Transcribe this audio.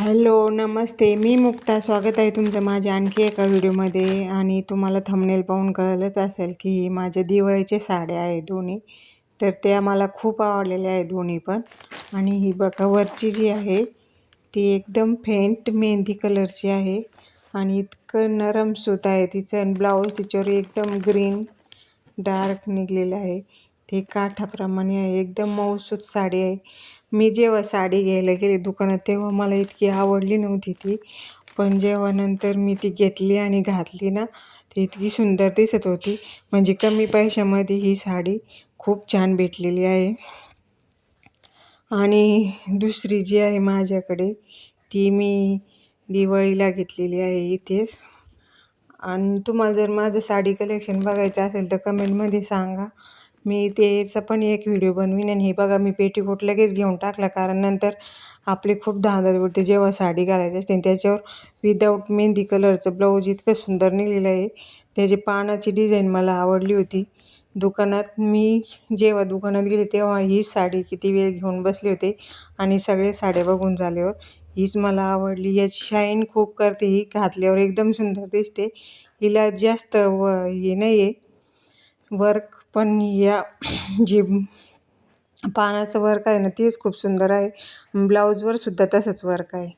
Hello नमस्ते. मी मुक्ता. स्वागत आहे तुमचं माझ्या आणखी एका व्हिडिओमध्ये. आणि तुम्हाला थंबनेल पाहून कळलंच असेल की माझ्या दिवाळीचे साड्या आहे दोन्ही. तर त्या मला खूप आवडलेल्या आहे दोन्ही पण. आणि ही बघा वरची जी आहे ती एकदम फेंट मेहंदी कलरची आहे. आणि इतकं नरम सूत आहे तिचं. आणि ब्लाऊज तिच्यावर एकदम ग्रीन डार्क निघलेलं आहे. ते काठाप्रमाणे आहे. एकदम मऊसूत साडी आहे. मी जेव्हा साडी घ्यायला गेले दुकानात तेव्हा मला इतकी आवडली नव्हती ती. पण जेव्हा नंतर मी ती घेतली आणि घातली ना ती इतकी सुंदर दिसत होती. म्हणजे कमी पैशामध्ये ही साडी खूप छान भेटलेली आहे. आणि दुसरी जी आहे माझ्याकडे ती मी दिवाळीला घेतलेली आहे इथेच. आणि तुम्हाला जर माझं साडी कलेक्शन बघायचं असेल तर कमेंटमध्ये सांगा. मी त्याचा पण एक व्हिडिओ बनवीन आणि हे बघा मी पेटीकोट लगेच घेऊन टाकला. कारण नंतर आपली खूप धांदल उडते. जेव्हा साडी घालायची असते त्याच्यावर विदाऊट मेहंदी कलरचं ब्लाऊज इतकं सुंदर निघलेलं आहे. त्याची पानाची डिझाईन मला आवडली होती. दुकानात मी जेव्हा दुकानात गेले तेव्हा ही साडी किती वेळ घेऊन बसले होते आणि सगळे साड्या बघून झाल्यावर हीच मला आवडली. याची शाईन खूप करते. ही घातल्यावर एकदम सुंदर दिसते. हिला जास्त व हे नाही आहे वर्क पण या जी पानाचं वर्क आहे ना तेच खूप सुंदर आहे. ब्लाऊजवर सुद्धा तसंच वर्क आहे.